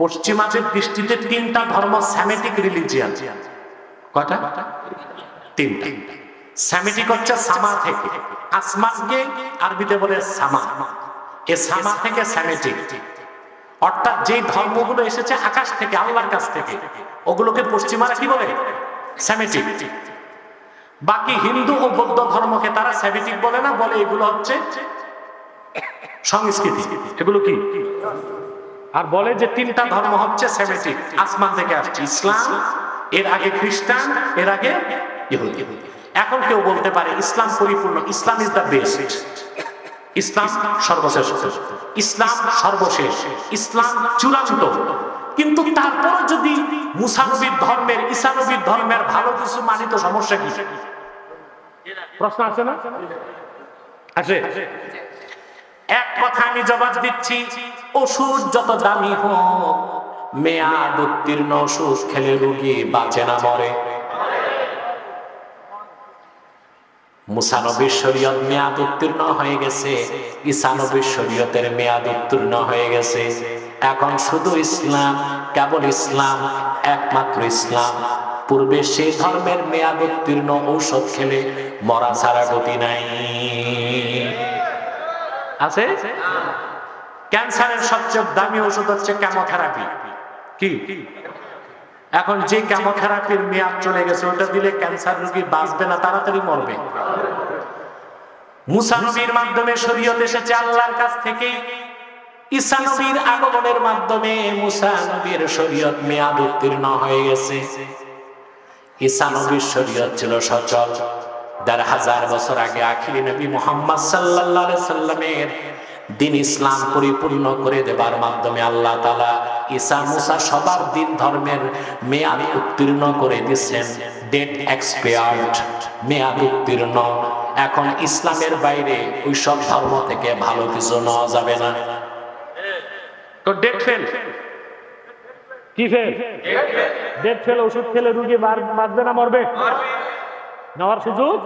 পশ্চিমাদের দৃষ্টিতে তিনটা ধর্ম স্যামেটিক রিলিজিয়ান কয়টা? তিনটা। স্যামেটিক হচ্ছে সামা থেকে। আসমানকে আরবিতে বলে সামা এ সামা থেকে স্যামেটিক অর্থাৎ যে ধর্মগুলো এসেছে আকাশ থেকে, আল্লাহর কাছ থেকে, ওগুলোকে পশ্চিমারা কি বলে? স্যামেটিক বাকি হিন্দু ও বৌদ্ধ ধর্মকে তারা স্যামেটিক বলে না, বলে এগুলো হচ্ছে সংস্কৃতি। এগুলো কি? আর বলে যে তিনটা ধর্ম হচ্ছে সেমেটিক। আসমান থেকে আসছে ইসলাম, এর আগে খ্রিস্টান, এর আগে ইহুদি। এখন কেউ বলতে পারে ইসলাম পরিপূর্ণ, ইসলাম ইজ দ্য বেস্ট ইসলাম সর্বশেষ ইসলাম সর্বশেষ। ইসলাম চূড়ান্ত। কিন্তু তারপর যদি মুসানবীর ধর্মের ইসানবীর ধর্মের ভালো কিছু মানিত সমস্যা কি? প্রশ্ন আছে না? আছে এক কথা আমি জবাব দিচ্ছি, ওষুধ যত দামি হোক, মেয়াদ উত্তীর্ণ ওষুধ খেলে রুগী বাঁচে না, মরে। মুসানবীর শরীয়ত মেয়াদ উত্তীর্ণ হয়ে গেছে শরীয়তের মেয়াদ উত্তীর্ণ হয়ে গেছে। এখন শুধু ইসলাম, কেবল ইসলাম, একমাত্র ইসলাম। পূর্বে সেই ধর্মের মেয়াদ উত্তীর্ণ ঔষধ খেলে মরা ছাড়া গতি নাই। আছে? ক্যান্সারের সবচেয়ে দামি ওষুধ হচ্ছে কেমোথেরাপি কি? এখন যে কেমোথেরাপির মেয়াদ চলে গেছে, ওটা দিলে ক্যান্সার রোগী বাঁচবে না, তাড়াতাড়ি মরবে। মুসা নবীর মাধ্যমে শরীয়ত এসেছে আল্লাহর কাছ থেকে ঈসা নবীর আগমনের মাধ্যমে মুসা নবীর শরীয়ত মেয়াদ উত্তীর্ণ হয়ে গেছে। ঈসা নবীর শরীয়ত ছিল সচল। দেড় হাজার বছর আগে আখিরি নবী মোহাম্মদ সাল্লাল্লাহু আলাইহি সাল্লামের দিন ইসলাম পরিপূর্ণ করে দেবার মাধ্যমে আল্লাহ তালা ঈসা মুসা সবার দিন ধর্মের মেয়াদ উত্তীর্ণ করে দিচ্ছেন ডেট এক্সপায়ার্ড মেয়াদ উত্তীর্ণ। এখন ইসলামের বাইরে ওই সব ধর্ম থেকে ভালো কিছু নেওয়া যাবে না। তো ডেট ফেল কি ফেল ডেট ফেল ওষুধ খেলে রুগী মারবে না মরবে। নেওয়ার সুযোগ